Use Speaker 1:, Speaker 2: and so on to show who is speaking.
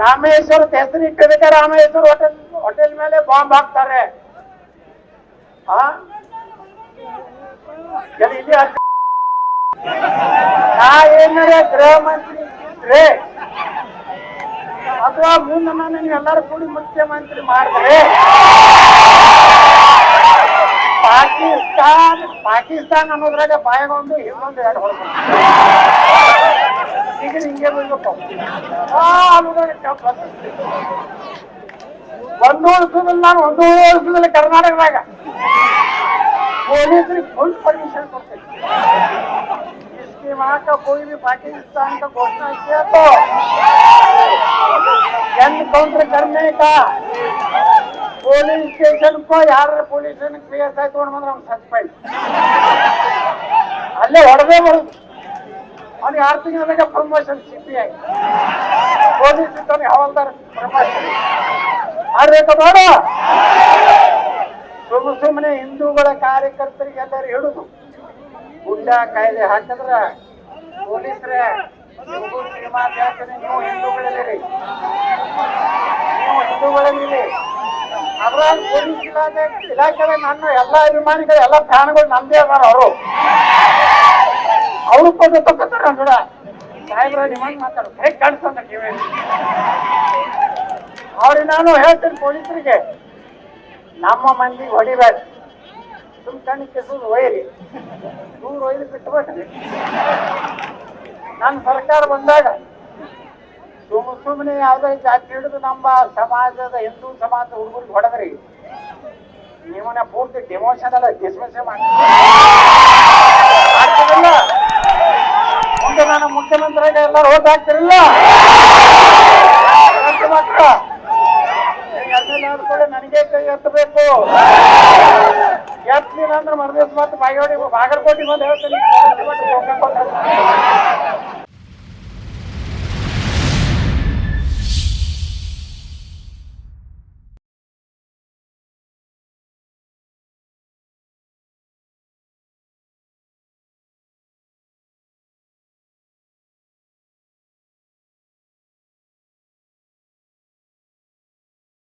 Speaker 1: ರಾಮೇಶ್ವರ ಹೆಸರು ಇಟ್ಟಿದ್ದಕ್ಕೆ Rameshwara hotel hotel ಮೇಲೆ ಬಾಂಬ್ ಹಾಕ್ತಾರೆ. ನಾ ಏನಾರ ಗೃಹ ಮಂತ್ರಿ ಇದ್ರೆ, ಅಥವಾ ಮುಂದೆ ನೀವು ಎಲ್ಲರೂ ಕೂಡಿ ಮುಖ್ಯಮಂತ್ರಿ ಮಾಡಿದ್ರೆ, ಪಾಕಿಸ್ತಾನ್ ಪಾಕಿಸ್ತಾನ್ ಅನ್ನೋದ್ರಾಗ ಬಾಯಗೊಂದು ಇನ್ನೊಂದು ಎರಡು ಹೊಡ್ಕೊಂಡು ಈಗ ಹಿಂಗೆ ಬೀಳ್ಬೇಕು. ಒಂದು ವರ್ಷದಲ್ಲಿ ನಾನು ಒಂದು ವರ್ಷದಲ್ಲಿ ಕರ್ನಾಟಕದಾಗ ಪೊಲೀಸರಿಗೆ ಫುಲ್ ಪರ್ಮಿಷನ್ ಕೊಡ್ತೀನಿ. ಹಾಕ ಹೋಗಿ ಪಾಕಿಸ್ತಾನ ಘೋಷಣೆ ಕೇಳ್ತು ಎನ್ ಕೌಂಟರ್ ಕರ್ಮೆ ಪೊಲೀಸ್ ಸ್ಟೇಷನ್ ಯಾರ ಪೊಲೀಸ್ ಸ್ಟೇಷನ್ ಪಿ ಎಸ್ ಆಯ್ತು ಬಂದ್ರೆ ಅವ್ನು ಸಸ್ಪೆಂಡ್ ಅಲ್ಲೇ ಹೊಡೆದೇ ಬರುತ್ತೆ ಅವ್ನಿಗೆ ಆರು ತಿಂಗಳಿಗೆ ಪ್ರಮೋಷನ್ ಸಿಪಿ ಐ ಪೊಲೀಸ್ ಇದ್ದಾನೆ ಹವಾಲ್ದಾರ್ ಪ್ರಮೋಷನ್ ಮಾಡ್ಬೇಕು ನೋಡು ಸುಮ್ಮ ಹಿಂದೂಗಳ ಕಾರ್ಯಕರ್ತರಿಗೆ ಎಲ್ಲರೂ ಹೇಳುದು ಗುಂಡ ಕಾಯ್ದೆ ಹಾಕಿದ್ರ ಪೊಲೀಸರೇ ಈ ಮಾತು ಹೇಳ್ತೀನಿ ನೀವು ಹಿಂದೂಗಳಲ್ಲಿರಿ ನೀವು ಅದ್ರಾಗ ಪೊಲೀಸ್ ಇಲಾಖೆ ಇಲಾಖೆದಾಗ ನನ್ನ ಎಲ್ಲ ಅಭಿಮಾನಿಗಳು ಎಲ್ಲ ಫ್ಯಾನ್ಗಳು ನಮ್ದೇ ಅದಾರ ಅವರು ಅವರು ಪದ ತಗೋತಾರ ನೋಡ ಸಾಹೇಬ್ರ ಕಿವಿ ಅವ್ರಿಗೆ ನಾನು ಹೇಳ್ತೀನಿ ಪೊಲೀಸರಿಗೆ. ನಮ್ಮ ಮಂದಿ ಹೊಡಿಬೇಡ ಸುಮ್ ಕಣ್ಣು ಕೆಸದು ಒಯ್ಯಿರಿ. ದೂರ ಒಯ್ದು ಬಿಟ್ಬಿಟ್ರಿ ನನ್ನ ಸರ್ಕಾರ ಬಂದಾಗ ಸುಮ್ ಸುಮ್ಮನೆ ಯಾವುದೇ ಜಾತಿ ಹಿಡಿದು ನಮ್ಮ ಸಮಾಜದ ಹಿಂದೂ ಸಮಾಜದ ಹುಡುಗರಿಗೆ ಹೊಡೆದ್ರಿ. ನಿಮ್ಮನ್ನ ಪೂರ್ತಿ ಡಿಮೋಷನ್ ಎಲ್ಲ ಡಿಸ್ಮಿಸ್ ಮಾಡಿ ಮುಖ್ಯಮಂತ್ರಿಯಾಗ ಎಲ್ಲರೂ ಓಟ್ ಕೂಡ ನನಗೆ ಕೈ ಎತ್ತಬೇಕು. ಎತ್ತಿಲ್ಲ ಅಂದ್ರೆ ಮರದೇಶ್ ಮತ್ತೆ ಬಾಗೇವಾಡಿ ಬಾಗಲಕೋಟೆ ಬಂದು ಹೇಳ್ತೀನಿ.